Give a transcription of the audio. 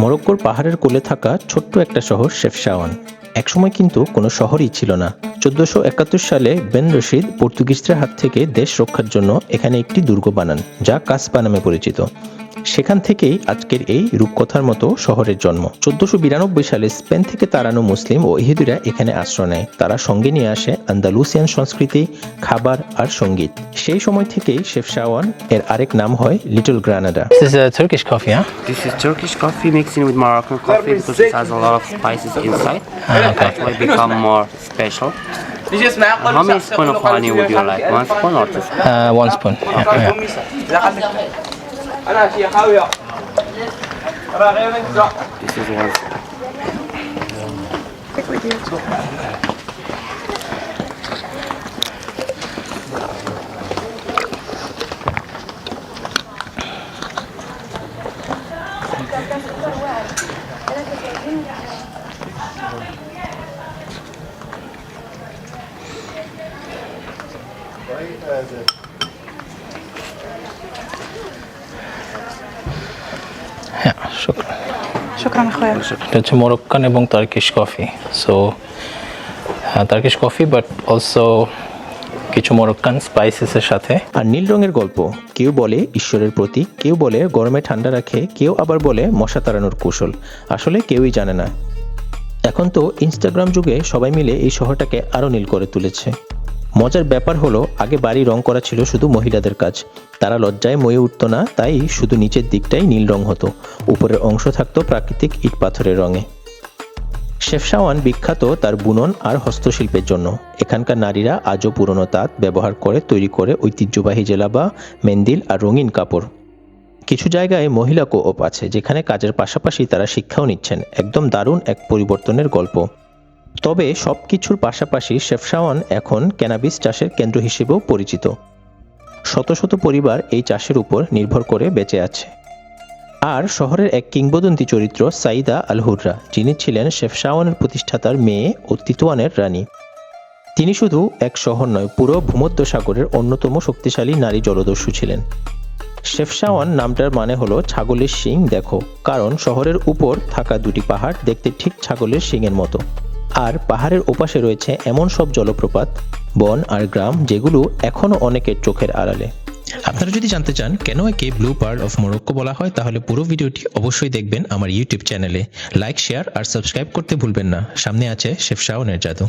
মরক্কোর পাহাড়ের কোলে থাকা ছোট্ট একটা শহর শেফশাওয়ান। একসময় কিন্তু কোনো শহরই ছিল না। চোদ্দশো একাত্তর সালে বেন রশিদ পর্তুগিজদের হাত থেকে দেশ রক্ষার জন্য এখানে একটি দুর্গ বানান, যা কাসপা নামে পরিচিত। সেখান থেকেই আজকের এই রূপকথার মতো শহরের জন্ম চোদ্দশো বিরানব্বই সালে স্পেন থেকে তাড়ানো মুসলিম ও ইহুদিরা এখানে আশ্রয় নেয় তারা সঙ্গে নিয়ে আসে আন্দালুসিয়ান সংস্কৃতি খাবার আর সংগীত সেই সময় থেকেই শেফশাওয়ান এর আরেক নাম হয় little Granada This is a Turkish coffee, huh? This is Turkish coffee mixing with Moroccan coffee because it has a lot of spices inside. Ah, okay. That's why it become more special. Uh, how many spoon of honey would you like? One spoon or two? Uh, one spoon. أنا شي حاوية أنا غير نجزع Right as it. এটা হচ্ছে Moroccan এবং Turkish coffee. So হ্যাঁ, Turkish coffee but also কিছু Moroccan স্পাইসেসের সাথে। আর নীল রঙের গল্প কেউ বলে ঈশ্বরের প্রতি কেউ বলে গরমে ঠান্ডা রাখে কেউ আবার বলে মশা তাড়ানোর কৌশল। আসলে কেউই জানে না। এখন তো ইনস্টাগ্রাম যুগে সবাই মিলে এই শহরটাকে আরও নীল করে তুলেছে। মজার ব্যাপার হলো, আগে বাড়ি রং করা ছিল শুধু মহিলাদের কাজ। তারা লজ্জায় ময়ে উঠত না, তাই শুধু নিচের দিকটাই নীল রং হতো। উপরের অংশ থাকতো প্রাকৃতিক ইট পাথরের রঙে। শেফশাওয়ান বিখ্যাত তার বুনন আর হস্তশিল্পের জন্য। এখানকার নারীরা আজও পুরনো তাঁত ব্যবহার করে, তৈরি করে ঐতিহ্যবাহী জেলাবা মেন্দিল আর রঙিন কাপড়। কিছু জায়গায় মহিলা কোঅপ আছে, যেখানে কাজের পাশাপাশি তারা শিক্ষাও নিচ্ছেন। একদম দারুণ এক পরিবর্তনের গল্প। তবে সব কিছুর পাশাপাশি শেফশাওয়ান এখন ক্যানাবিস চাষের কেন্দ্র হিসেবেও পরিচিত। শত শত পরিবার এই চাষের উপর নির্ভর করে বেঁচে আছে। আর শহরের এক কিংবদন্তি চরিত্র সাইদা আল হুররা যিনি ছিলেন শেফশাওয়ানের প্রতিষ্ঠাতার মেয়ে ও তিতুয়ানের রানী। তিনি শুধু এক শহর নয়, পুরো ভূমধ্য সাগরের অন্যতম শক্তিশালী নারী জলদস্যু ছিলেন। শেফশাওয়ান নামটার মানে হলো ছাগলের শিং, দেখো, কারণ শহরের উপর থাকা দুটি পাহাড় দেখতে ঠিক ছাগলের শিংয়ের মতো। আর পাহাড়ের ওপাশে রয়েছে এমন সব জলপ্রপাত, বন আর গ্রাম যেগুলো এখনও অনেকের চোখের আড়ালে। আপনারা যদি জানতে চান কেন একে ব্লু পার্ল অফ মোরক্কো বলা হয়, তাহলে পুরো ভিডিওটি অবশ্যই দেখবেন আমার ইউটিউব চ্যানেলে লাইক শেয়ার আর সাবস্ক্রাইব করতে ভুলবেন না। সামনে আছে শেফ শাওনের জাদু।